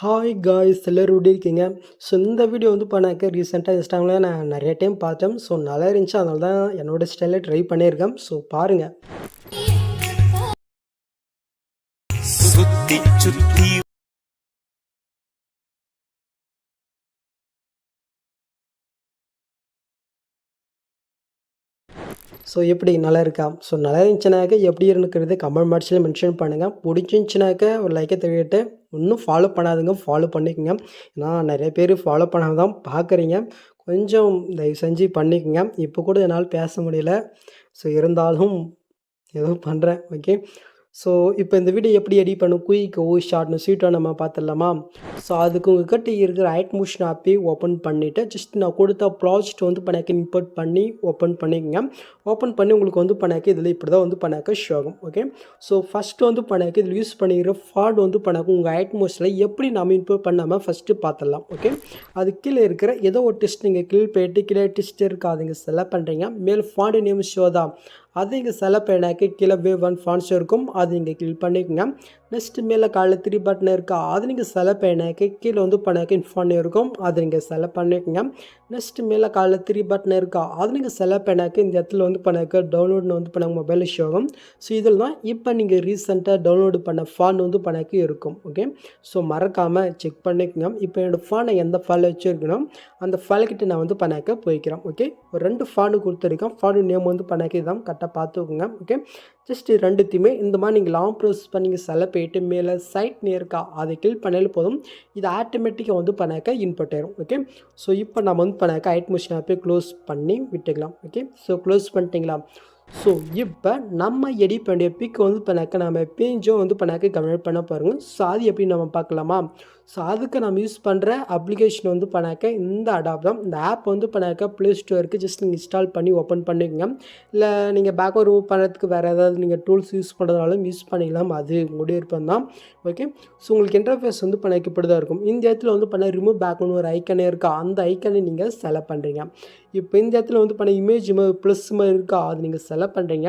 Hi guys எல்லோரும் எப்படி இருக்கீங்க? ஸோ இந்த வீடியோ வந்து பண்ணாக்க ரீசெண்டாக இன்ஸ்டாகிராமில் நான் நிறைய டைம் பார்த்தேன். ஸோ நல்லா இருந்துச்சு. அதனால தான் என்னோட ஸ்டைலில் ட்ரை பண்ணியிருக்கேன். ஸோ பாருங்கள் ஸோ எப்படி நல்லா இருக்கா ஸோ நல்லா இருந்துச்சுனாக்க எப்படி இருக்கிறது கமெண்ட் பாக்ஸில் மென்ஷன் பண்ணுங்கள் பிடிச்சிருந்துச்சுனாக்க ஒரு லைக்கை தெரிவிட்டு இன்னும் ஃபாலோ பண்ணாதுங்க. ஃபாலோ பண்ணிக்கோங்க. ஏன்னா நிறைய பேர் ஃபாலோ பண்ணாமல் தான் பார்க்குறீங்க. கொஞ்சம் தயவு செஞ்சு பண்ணிக்கோங்க. இப்போ கூட என்னால் பேச முடியல. ஸோ இருந்தாலும் ஏதோ பண்ணுறேன் ஓகே ஸோ இப்போ இந்த வீடியோ எப்படி எடிட் பண்ணும்? குயிக்கோ ஷார்ட்னு ஸ்வீட்டாக நம்ம பார்த்துடலாமா? ஸோ அதுக்கு உங்ககிட்ட இருக்கிற ஐட் மோஷன் ஆப்பே ஓப்பன் பண்ணிவிட்டு ஜஸ்ட் நான் கொடுத்த ப்ராஜெக்ட் வந்து பண்ணாக்க இம்போர்ட் பண்ணி ஓப்பன் பண்ணிக்கங்க. ஓப்பன் பண்ணி உங்களுக்கு வந்து பண்ணாக்க இதில் இப்படி தான் வந்து பண்ணாக்க ஷோ ஆகும். ஓகே ஸோ ஃபஸ்ட்டு வந்து பண்ணாக்க இதில் யூஸ் பண்ணிக்கிற ஃபார்ட் வந்து பண்ணாக்க உங்கள் ஐட் எப்படி நம்ம இம்போர்ட் பண்ணாமல் ஃபஸ்ட்டு பார்த்துடலாம். ஓகே அது கீழே இருக்கிற ஏதோ ஒரு டெஸ்ட் நீங்கள் கீழே போயிட்டு கீழே டெஸ்ட் இருக்காதுங்க. செலக்ட் பண்ணுறீங்க மேல் ஃபாண்ட் நேம் ஷோ தான். அது இங்கே செலப் எனக்கு கீழே வேவ் ஒன் ஃபான்ஸ் இருக்கும். அது இங்கே கிளிக் பண்ணிக்கோங்க. நெக்ஸ்ட் மேலே காலைல த்ரீ பட்டன் இருக்கா? அது நீங்கள் செலப் எனக்கு கீழே வந்து பண்ணாக்க இன்ஃபான் இருக்கும். அது நீங்கள் செலப் பண்ணிக்கோங்க. நெக்ஸ்ட் மேலே காலைல த்ரீ பட்டன் இருக்கா? அது நீங்கள் செலக்ட் பண்ணாக்க இந்த இடத்துல வந்து பண்ணாக்க டவுன்லோட்னு வந்து பண்ண மொபைல் ஷோ ஆகும். ஸோ இதில் தான் இப்போ நீங்கள் ரீசெண்டாக டவுன்லோடு பண்ண ஃபான் வந்து பண்ணாக்க இருக்கும். ஓகே ஸோ மறக்காமல் செக் பண்ணிக்கோங்க. இப்போ என்னோடய ஃபானை எந்த ஃபைல் வச்சுருக்கணும் அந்த ஃபைல்கிட்ட நான் வந்து பண்ணாக்க போய்க்கிறேன். ஓகே ஒரு ரெண்டு ஃபானு கொடுத்துருக்கேன். ஃபானு நேம் வந்து பண்ணாக்க இதான் கரெக்டாக பார்த்துக்கோங்க. ஓகே ஜஸ்ட் ரெண்டுத்தையுமே இந்த மாதிரி நீங்கள் லாங் ப்ரோசஸ் பண்ணி செல போயிட்டு மேலே சைட் நேர்க்கா அதை கிளிக் பண்ணாலும் போதும். இது ஆட்டோமேட்டிக்காக வந்து பண்ணாக்க இன்புட் ஆயிரும் ஓகே ஸோ இப்போ நம்ம வந்து பண்ணாக்க ஐட் மிஷின் ஆப்பே க்ளோஸ் பண்ணி விட்டுக்கலாம் ஓகே ஸோ க்ளோஸ் பண்ணிட்டீங்களா? ஸோ இப்போ நம்ம எடிட் பண்ணிய பிக் வந்து பண்ணாக்க நம்ம பேஞ்சும் வந்து பண்ணாக்க கவனம் பண்ண பாருங்கள் ஸோ அது எப்படி நம்ம பார்க்கலாமா? ஸோ அதுக்கு நம்ம யூஸ் பண்ணுற அப்ளிகேஷன் வந்து பண்ணாக்க இந்த அடாப் தான். இந்த ஆப் வந்து பண்ணாக்க ப்ளே ஸ்டோருக்கு ஜஸ்ட் நீங்கள் இன்ஸ்டால் பண்ணி ஓப்பன் பண்ணிக்கோங்க. இல்லை நீங்கள் பேக்கோ ரிமூவ் பண்ணுறதுக்கு வேறு ஏதாவது நீங்கள் டூல்ஸ் யூஸ் பண்ணுறதுனாலும் யூஸ் பண்ணிக்கலாம். அது உங்களுடைய விருப்பம் தான். ஓகே ஸோ உங்களுக்கு இன்டர்ஃபேஸ் வந்து பண்ணாக்க இப்படி தான் இருக்கும். இந்த இடத்துல வந்து பண்ண ரிமூவ் பேக்னு ஒரு ஐக்கனே இருக்கா? அந்த ஐக்கனை நீங்கள் செலக்ட் பண்ணுறீங்க இப்போ இந்த இடத்துல வந்து பண்ண இமேஜ் ப்ளஸ் மாதிரி இருக்கா? அது நீங்கள் செலக்ட் பண்ணுறீங்க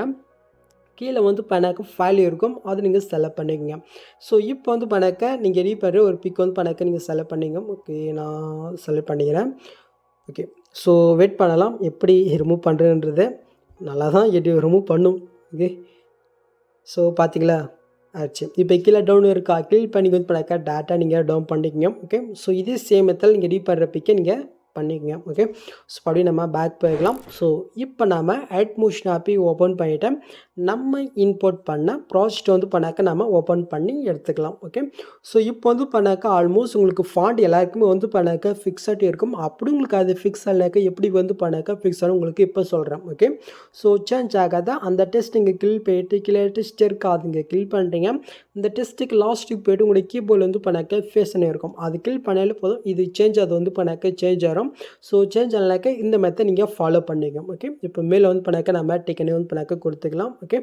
கீழே வந்து பண்ணாக்க ஃபைல் இருக்கும். அது நீங்கள் செலக்ட் பண்ணிக்கோங்க. ஸோ இப்போ வந்து பண்ணாக்க நீங்கள் எடிட் பண்ணுற ஒரு பிக் வந்து பண்ணாக்க நீங்கள் செலக்ட் பண்ணிங்க ஓகே நான் செலக்ட் பண்ணிக்கிறேன். ஓகே ஸோ வெயிட் பண்ணலாம். எப்படி ரிமூவ் பண்ணுறதுன்றது நல்லா தான் எடி ரிமூவ் பண்ணும். ஓகே ஸோ பார்த்தீங்களா ஆச்சு. இப்போ கீழே டவுன் இருக்கா? கிளிக் பண்ணி வந்து பண்ணாக்கா டேட்டா நீங்கள் டவுன் பண்ணிக்கங்க. ஓகே ஸோ இதே சேம் நீங்கள் எடிட் பண்ணுற பிக்கை நீங்கள் பண்ணிக்கங்க ஓகே ஸோ அப்படியே நம்ம பேக் போய்க்கலாம் ஸோ இப்போ நாம் ஆட் மோஷன் ஆப்பி ஓப்பன் பண்ணிவிட்டேன் நம்ம இன்போர்ட் பண்ண ப்ராஜெக்ட் வந்து பண்ணாக்க நம்ம ஓப்பன் பண்ணி எடுத்துக்கலாம் ஓகே ஸோ இப்போ வந்து பண்ணாக்க ஆல்மோஸ்ட் உங்களுக்கு ஃபாண்ட் எல்லாருக்குமே வந்து பண்ணாக்க ஃபிக்ஸட் இருக்கும். அப்படி உங்களுக்கு அது ஃபிக்ஸ் ஆனாக்க எப்படி வந்து பண்ணாக்க ஃபிக்ஸ் ஆகும் உங்களுக்கு இப்போ சொல்கிறேன் ஓகே ஸோ சேஞ்ச் ஆகாத? அந்த டெஸ்ட் நீங்கள் கில் போயிட்டு கிளியர் டெஸ்ட் இருக்காது நீங்கள் கில் பண்ணுறீங்க இந்த டெஸ்ட்டுக்கு லாஸ்ட்டுக்கு போய்ட்டு உங்களுடைய கீபோர்டில் வந்து பண்ணாக்க ஃபேஷனே இருக்கும். அது கில் பண்ணாலே போதும். இது சேஞ்ச் அது வந்து பண்ணாக்க சேஞ்ச் ஆகும் ஸோ சேஞ்ச் ஆனாக்க இந்த மெத்தை நீங்கள் ஃபாலோ பண்ணிக்கோங்க ஓகே இப்போ மேலே வந்து பண்ணாக்க நம்ம டிக்கனே வந்து பண்ணாக்க கொடுத்துக்கலாம். ஓகே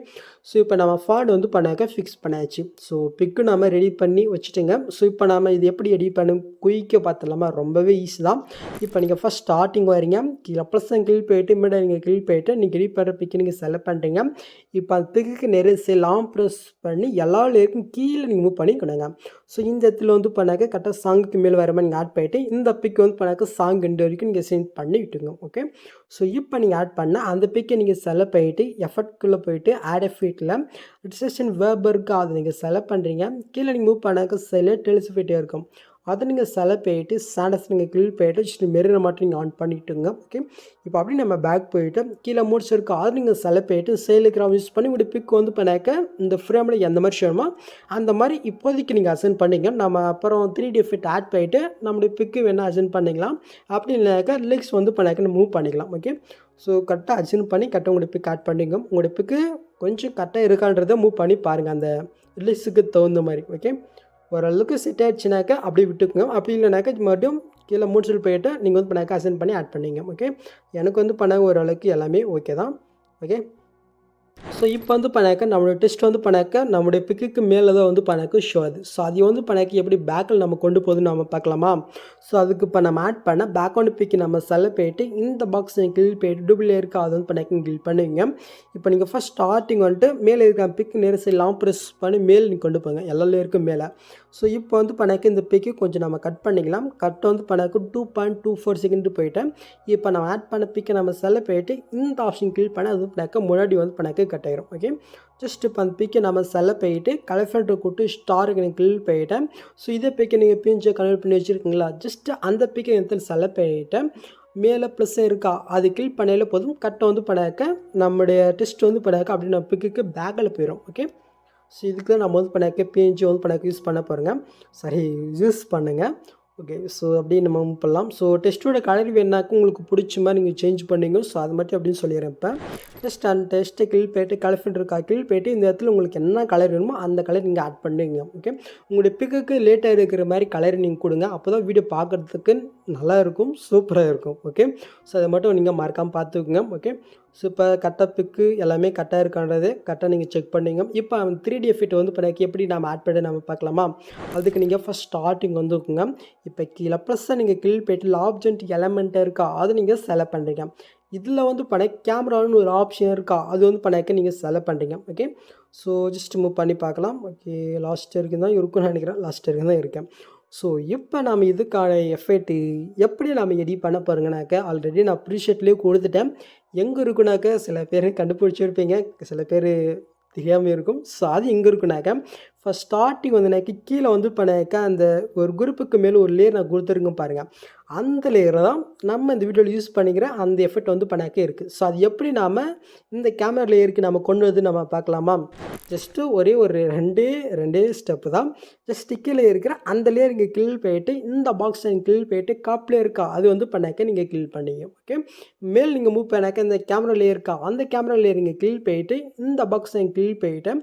ஸோ இப்போ நம்ம ஃபார்டு வந்து பண்ணாக்க ஃபிக்ஸ் பண்ணாச்சு. ஸோ பிக்கு நம்ம ரெடி பண்ணி வச்சுட்டுங்க. ஸோ இப்போ நம்ம இது எப்படி ரெடி பண்ண? குயிக்க பார்த்துலாமா ரொம்பவே ஈஸி தான். இப்போ நீங்கள் ஃபஸ்ட் ஸ்டார்டிங் வரீங்க. கீழே ப்ளஸ் கிளிக் போயிட்டு மேடம் நீங்கள் கிளிக் போயிட்டு நீங்கள் ரெடி பண்ணுற பிக்கு நீங்கள் செலக்ட் பண்ணுறீங்க இப்போ அந்த பிக்கு நிறைய லாங் ப்ரெஸ் பண்ணி எல்லா லேருக்கும் கீழே நீங்கள் மூவ் பண்ணி கொடுங்க ஸோ இந்த இடத்துல வந்து பண்ணாக்க கரெக்டாக சாங்குக்கு மேலே வர மாதிரி நீங்கள் ஆட் பண்ணிட்டு இந்த பிக் வந்து பண்ணாக்க சாங் ரெண்டு வரைக்கும் நீங்கள் சென்ட் பண்ணி விட்டுங்க ஓகே ஸோ இப்போ நீங்கள் ஆட் பண்ண அந்த பிக்கை நீங்கள் செலக்ட் பண்ணிட்டு எஃபர்ட்குள்ளே போயிட்டு ஆட் எஃபீட்டில் ரிசெஷன் வேர்பருக்கு அதை நீங்கள் செலக்ட் பண்ணுறீங்க கீழே நீங்கள் மூவ் பண்ணாக்க சில டெலிசிஃபிட்டே இருக்கும். அதை நீங்கள் செலை போயிட்டு சாண்டஸ் நீங்கள் கிளில் போயிட்டு ஜஸ்ட் மெரினை மட்டும் நீங்கள் ஆன் பண்ணிவிட்டுங்க ஓகே இப்போ அப்படி நம்ம பேக் போயிட்டு கீழே முடிச்சிருக்கோம் இருக்கோ அதை நீங்கள் செலை போயிட்டு சேலுக்கு யூஸ் பண்ணி உங்களுடைய பிக் வந்து பண்ணாக்க இந்த ஃப்ரேமில் எந்த மாதிரி வேணுமோ அந்த மாதிரி இப்போதைக்கு நீங்கள் அசைன் பண்ணிங்க. நம்ம அப்புறம் த்ரீ டி எஃபிட் ஆட் போயிட்டு நம்மளுடைய பிக்கு வேணால் அசைன் பண்ணிக்கலாம். அப்படி இல்லைனாக்கா லெக்ஸ் வந்து பண்ணாக்க மூவ் பண்ணிக்கலாம் ஓகே ஸோ கரெக்டாக அசைன் பண்ணி கரெக்டாக உங்களுடைய பிக் ஆட் பண்ணிங்க. உங்களுடைய பிக்கு கொஞ்சம் கரெக்டாக இருக்கான்றதை மூவ் பண்ணி பாருங்கள் அந்த ரிலீஸுக்கு தகுந்த மாதிரி ஓகே ஓரளவுக்கு செட் ஆயிடுச்சுனாக்கா அப்படியே விட்டுக்குங்க. அப்படி இல்லைனாக்கா மறுபடியும் கீழே மூட்ஸில் போயிட்டு நீங்கள் வந்து பண்ணாக்க அசைன் பண்ணி ஆட் பண்ணிங்க. ஓகே எனக்கு வந்து பண்ண ஓரளவுக்கு எல்லாமே ஓகே தான். ஓகே ஸோ இப்போ வந்து பண்ணாக்க நம்மளோட டெஸ்ட் வந்து பண்ணாக்க நம்மளுடைய பிக்குக்கு மேலே தான் வந்து பண்ணாக்க ஷோ அது. ஸோ அதை வந்து பண்ணாக்க எப்படி பேக்கில் நம்ம கொண்டு போகுதுன்னு நம்ம பார்க்கலாமா? ஸோ அதுக்கு இப்போ நம்ம ஆட் பண்ண பேக் பேக்ரவுண்ட் பிக்கு நம்ம செல்ல போயிட்டு இந்த பாக்ஸ் கிளிக் போயிட்டு டூபிள் இருக்கா அது வந்து பண்ணாக்க கில் பண்ணுவீங்க. இப்போ நீங்கள் ஃபஸ்ட் ஸ்டார்டிங் வந்துட்டு மேலே இருக்க பிக் நேரம் லாங் ப்ரெஸ் பண்ணி மேல் நீங்கள் கொண்டு போங்க. எல்லா இருக்கும் மேலே. ஸோ இப்போ வந்து பண்ணாக்க இந்த பிக்கு கொஞ்சம் நம்ம கட் பண்ணிக்கலாம். கட் வந்து பண்ணாக்க two point two four second போயிட்டேன். இப்போ நம்ம ஆட் பண்ண பிக்கை நம்ம செல்ல போயிட்டு இந்த ஆப்ஷன் கில் பண்ண அது பண்ணாக்க முன்னாடி வந்து பண்ணாக்க கட் ஆயிரும் ஓகே ஜஸ்ட் இப்போ அந்த பிக்கை நம்ம செல்ல போயிட்டு கலெக்டர் கூப்பிட்டு ஸ்டாருக்கு எனக்கு கிளிக் போயிட்டேன். ஸோ இதே பிக்கை நீங்கள் பிஞ்சை கன்வெர்ட் பண்ணி வச்சுருக்கீங்களா? ஜஸ்ட் அந்த பிக்கை எடுத்து செல்ல போயிட்டேன். மேலே ப்ளஸ் இருக்கா? அது கிளிக் பண்ணையில் போதும். கட்டை வந்து பண்ணாக்க நம்முடைய டெஸ்ட் வந்து பண்ணாக்க அப்படி நம்ம பிக்குக்கு பேக்கில் போயிடும் ஓகே ஸோ இதுக்கு தான் நம்ம வந்து பண்ணாக்க பிஎன்ஜி வந்து பண்ணாக்க யூஸ் பண்ண போகிறோங்க சரி யூஸ் பண்ணுங்கள் ஓகே ஸோ அப்படியே நம்ம பண்ணலாம். ஸோ டெஸ்ட்டோட கலர் வேணாக்கும் உங்களுக்கு பிடிச்ச மாதிரி நீங்கள் சேஞ்ச் பண்ணீங்க. ஸோ அது மட்டும் அப்படின்னு சொல்லிடுறேன் இப்போ. ஜஸ்ட் அந்த டெஸ்ட்டை கிளில் போயிட்டு கலர் ஃபில்டர் இருக்கா கிளில் போயிட்டு இந்த இடத்துல உங்களுக்கு என்ன கலர் வேணுமோ அந்த கலர் நீங்கள் ஆட் பண்ணுவீங்க ஓகே உங்களுடைய பிக்குக்கு லேட்டாக இருக்கிற மாதிரி கலர் நீங்கள் கொடுங்க. அப்போ தான் வீடியோ பார்க்குறதுக்கு நல்லா இருக்கும் சூப்பராக இருக்கும் ஓகே ஸோ அதை மட்டும் நீங்கள் மறக்காமல் பார்த்துக்குங்க ஓகே ஸோ இப்போ கட்டப்புக்கு எல்லாமே கரெக்டாக இருக்கான்றது கரெக்டாக நீங்கள் செக் பண்ணீங்க. இப்போ த்ரீ டி எஃபெக்ட் வந்து பண்ணக்கு எப்படி நம்ம ஆட் பண்ணி நம்ம பார்க்கலாமா? அதுக்கு நீங்கள் ஃபஸ்ட் ஸ்டார்டிங் வந்துக்குங்க. இப்போ கீழே ப்ளஸ்ஸாக நீங்கள் கிளிக் போயிட்டு ஆப்ஜென்ட் எலமெண்ட்டாக இருக்கா அதை நீங்கள் செலக்ட் பண்ணுறீங்க இதில் வந்து பண்ண கேமரான்னு ஒரு ஆப்ஷன் இருக்கா அது வந்து பண்ணாக்க நீங்கள் செலக்ட் பண்ணுறீங்க ஓகே ஸோ ஜஸ்ட் மூவ் பண்ணி பார்க்கலாம். ஓகே லாஸ்ட் வரைக்கும் தான் இருக்கும்னு நினைக்கிறேன் லாஸ்ட் வரைக்கும் தான் இருக்கேன். ஸோ இப்போ நாம் இதுக்கான எஃபெக்ட்டு எப்படி நாம் எடிட் பண்ண போகிறோங்கனாக்க ஆல்ரெடி நான் ப்ரீஷேட்லேயே கொடுத்துட்டேன். எங்கே இருக்குனாக்க சில பேர் கண்டுபிடிச்சிருப்பீங்க. சில பேர் தெரியாமல் இருக்கும். ஸோ அது எங்கே இருக்குனாக்க ஃபஸ்ட் ஸ்டார்டிங் வந்துனாக்க கீழே வந்து பண்ணாக்க அந்த ஒரு குரூப்புக்கு மேலே ஒரு லேயர் நான் கொடுத்துருங்க பாருங்கள் அந்த லேயரை தான் நம்ம இந்த வீடியோவில் யூஸ் பண்ணிக்கிற அந்த எஃபெக்ட் வந்து பண்ணாக்க இருக்குது ஸோ அது எப்படி நாம் இந்த கேமரா லேயருக்கு நம்ம கொண்டு வந்து நம்ம பார்க்கலாமா? ஜஸ்ட்டு ஒரே ஒரு ரெண்டே ரெண்டே ஸ்டெப்பு தான். ஜஸ்ட் ஸ்டிக்கில் இருக்கிற அந்த லேயர் இங்கே கில் போயிட்டு இந்த பாக்ஸ் கில் போயிட்டு காப்லேயே இருக்கா? அது வந்து பண்ணாக்க நீங்கள் கில் பண்ணீங்க. ஓகே மேல் நீங்கள் மூவ் பண்ணாக்க இந்த கேமரா லேயர் இருக்கா அந்த கேமரா லேயர் இங்கே கில் போயிட்டு இந்த பாக்ஸ் கில் போயிட்டு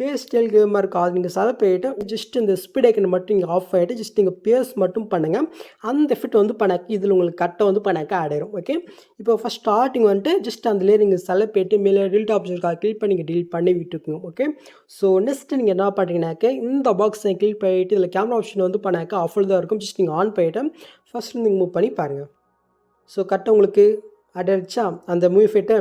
பேஸ்டல் கேமாக இருக்கா அது நீங்கள் செலக்ட் ஆகிட்டு ஜஸ்ட் இந்த ஸ்பீட் ஐக்கன் மட்டும் நீங்கள் ஆஃப் ஆகிட்டு ஜஸ்ட் நீங்கள் பேஸ் மட்டும் பண்ணுங்கள் அந்த எஃபெக்ட் வந்து பண்ணாக்க இதில் உங்களுக்கு கட்டை வந்து பண்ணாக்க ஆடிடும் ஓகே இப்போ ஃபஸ்ட் ஸ்டார்டிங் வந்துட்டு ஜஸ்ட் அந்த நீங்கள் செலக்ட் போயிட்டு மேலே டில்ட் ஆப்ஷன் இருக்கா கிளிக் பண்ணி நீங்கள் டீல் பண்ணி விட்டுக்குங்க. ஓகே ஸோ நெக்ஸ்ட் நீங்கள் என்ன பண்ணுறீங்கனாக்க இந்த பாக்ஸை கிளிக் பண்ணிவிட்டு இதில் கேமரா ஆப்ஷன் வந்து பண்ணாக்க ஆஃபில் தான் இருக்கும். ஜஸ்ட் நீங்கள் ஆன் பண்ணிவிட்டு ஃபஸ்ட் நீங்கள் மூவ் பண்ணி பாருங்கள் ஸோ கரெக்டாக உங்களுக்கு அடைச்சா அந்த மூவிஃபைட்டை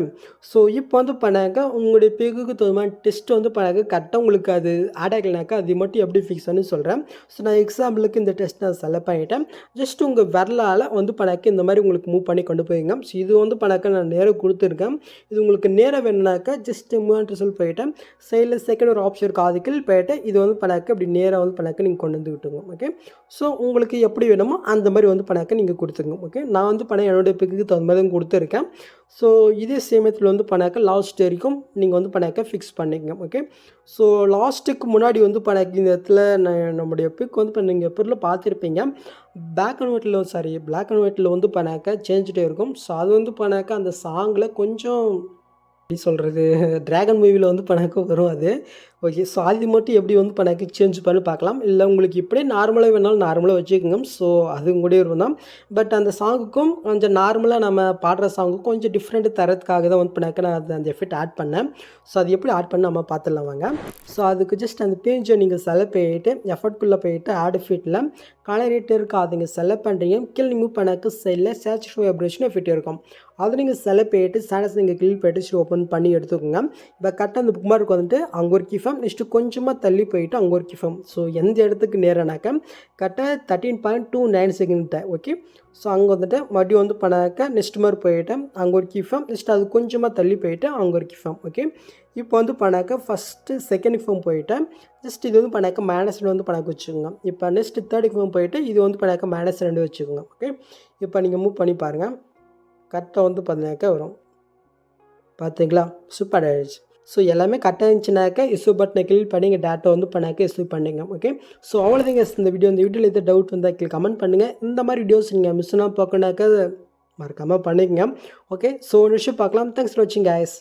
ஸோ இப்போ வந்து பண்ணாக்க உங்களுடைய பிகுக்கு தகுந்த மாதிரி டெஸ்ட் வந்து பண்ணாக்க கரெக்டாக உங்களுக்கு அது ஆட் ஆகலைனாக்கா அது மட்டும் எப்படி ஃபிக்ஸ் பண்ணி சொல்கிறேன் ஸோ நான் எக்ஸாம்பிளுக்கு இந்த டெஸ்ட் நான் செலக்ட் பண்ணிட்டேன். ஜஸ்ட் உங்கள் வரலால் வந்து பண்ணாக்க இந்த மாதிரி உங்களுக்கு மூவ் பண்ணி கொண்டு போயிங்க ஸோ இது வந்து பண்ணாக்க நான் நேரம் கொடுத்துருக்கேன். இது உங்களுக்கு நேரம் வேணுனாக்கா ஜஸ்ட் மூவான் ரிசல்ட் போயிட்டேன். சைடில் செகண்ட் ஒரு ஆப்ஷன் இருக்குது அதுக்கு போயிட்டு இது வந்து பண்ணாக்க இப்படி நேராக வந்து பண்ணாக்க நீங்கள் கொண்டு வந்து விட்டுங்க ஓகே ஸோ உங்களுக்கு எப்படி வேணுமோ அந்த மாதிரி வந்து பண்ணாக்க நீங்கள் கொடுத்துங்க ஓகே நான் வந்து பண்ண என்னுடைய பிக்கு தகுந்த மாதிரி தான் கொடுத்துருக்கேன் ஸோ இதே சேமியத்தில் வந்து பண்ணாக்க லாஸ்ட் வரைக்கும் நீங்கள் வந்து பண்ணாக்க ஃபிக்ஸ் பண்ணிக்கங்க ஓகே ஸோ லாஸ்ட்டுக்கு முன்னாடி வந்து பண்ணாக்க இந்த இடத்துல நான் நம்முடைய பிக் வந்து இப்போ நீங்கள் பொருள் பார்த்துருப்பீங்க. பேக் அண்ட் ஒயிட்டில் சாரி பிளாக் அண்ட் ஒயிட்டில் வந்து பண்ணாக்க சேஞ்சிட்டே இருக்கும். ஸோ அது வந்து பண்ணாக்க அந்த சாங்கில் கொஞ்சம் எப்படி சொல்கிறது ட்ராகன் மூவியில் வந்து பண்ணாக்க வரும் அது. ஓகே ஸோ அது மட்டும் எப்படி வந்து பணக்கு சேஞ்ச் பண்ணி பார்க்கலாம். இல்லை உங்களுக்கு இப்படியே நார்மலாக வேணாலும் நார்மலாக வச்சுக்கோங்க. ஸோ அது கூட இருக்கும் தான். பட் அந்த சாங்குக்கும் கொஞ்சம் நார்மலாக நம்ம பாடுற சாங்குக்கும் கொஞ்சம் டிஃப்ரெண்ட் தரத்துக்காக தான் வந்து பண்ணாக்க நான் அது அந்த எஃபெக்ட் ஆட் பண்ணேன். ஸோ அது எப்படி ஆட் பண்ண நம்ம பார்த்துடலாம் வாங்க. ஸோ அதுக்கு ஜஸ்ட் அந்த பேஜை நீங்கள் செலக்ட் போயிட்டு எஃபர்ட்குள்ளே போயிட்டு ஆட் எஃபெக்ட்டில் கலர் ரேட்டு இருக்கா செலக்ட் பண்ணுறீங்க கீழே மூவ் பண்ணாக்க சைடில் சேச்சுரேஷன் வைப்ரேஷன் எஃபெக்ட் இருக்கும். அதை நீங்கள் செலக்ட் போயிட்டு ஸ்டேட்டஸ் நீங்கள் கிளிக் போயிட்டு ஓப்பன் பண்ணி எடுத்துக்கோங்க. இப்போ கரெக்டாக அந்த புக் மார்க் வந்துட்டு அங்கே ஒரு கிஃபம் நெக்ஸ்ட்டு கொஞ்சமாக தள்ளி போயிட்டு அங்கே ஒரு கிஃபம் ஸோ எந்த இடத்துக்கு நேரனாக்க கரெக்டாக thirteen point two nine second okay so அங்கே வந்துட்டு மறுபடியும் வந்து பண்ணாக்க நெக்ஸ்ட் மாதிரி போயிட்டேன் அங்கே ஒரு கிஃபம் நெக்ஸ்ட் அது கொஞ்சமாக தள்ளி போயிட்டு அங்கே ஒரு கிஃபம் ஓகே இப்போ வந்து பண்ணாக்க ஃபஸ்ட்டு செகண்ட் ஃபார்ம் போயிட்டேன் ஜஸ்ட் இது வந்து பண்ணாக்க மைனஸ் ரெண்டு வந்து பண்ணாக்க வச்சுக்கோங்க. இப்போ நெக்ஸ்ட் தேர்ட் ஃபார்ம் போயிட்டு இது வந்து பண்ணாக்க மைனஸ் ரெண்டு வச்சுக்கோங்க ஓகே இப்போ நீங்கள் மூவ் பண்ணி பாருங்கள் கரெக்டாக வந்து பார்த்தீங்கன்னாக்கா வரும். பார்த்தீங்களா? சூப்பர் ஆயிடுச்சு ஸோ எல்லாமே கரெக்டாக இருந்துச்சுனாக்கா இஷ்யூ பட்டனை கிளிக் பண்ணி இங்கே டேட்டா வந்து பண்ணாக்க இஷ்யூ பண்ணுங்க. ஓகே ஸோ அவ்வளோதாங்க இந்த வீடியோ இந்த வீடியோவில் எதாவது டவுட் வந்தால் கீழே கமெண்ட் பண்ணுங்கள் இந்த மாதிரி வீடியோஸ் நீங்கள் மிஸ்ஸுனா பார்க்கணுனாக்கா மறக்காமல் பண்ணிக்கங்க. ஓகே ஸோ ஒரு விஷயம் பார்க்கலாம். தேங்க்ஸ் ஃபார் வாட்சிங் guys.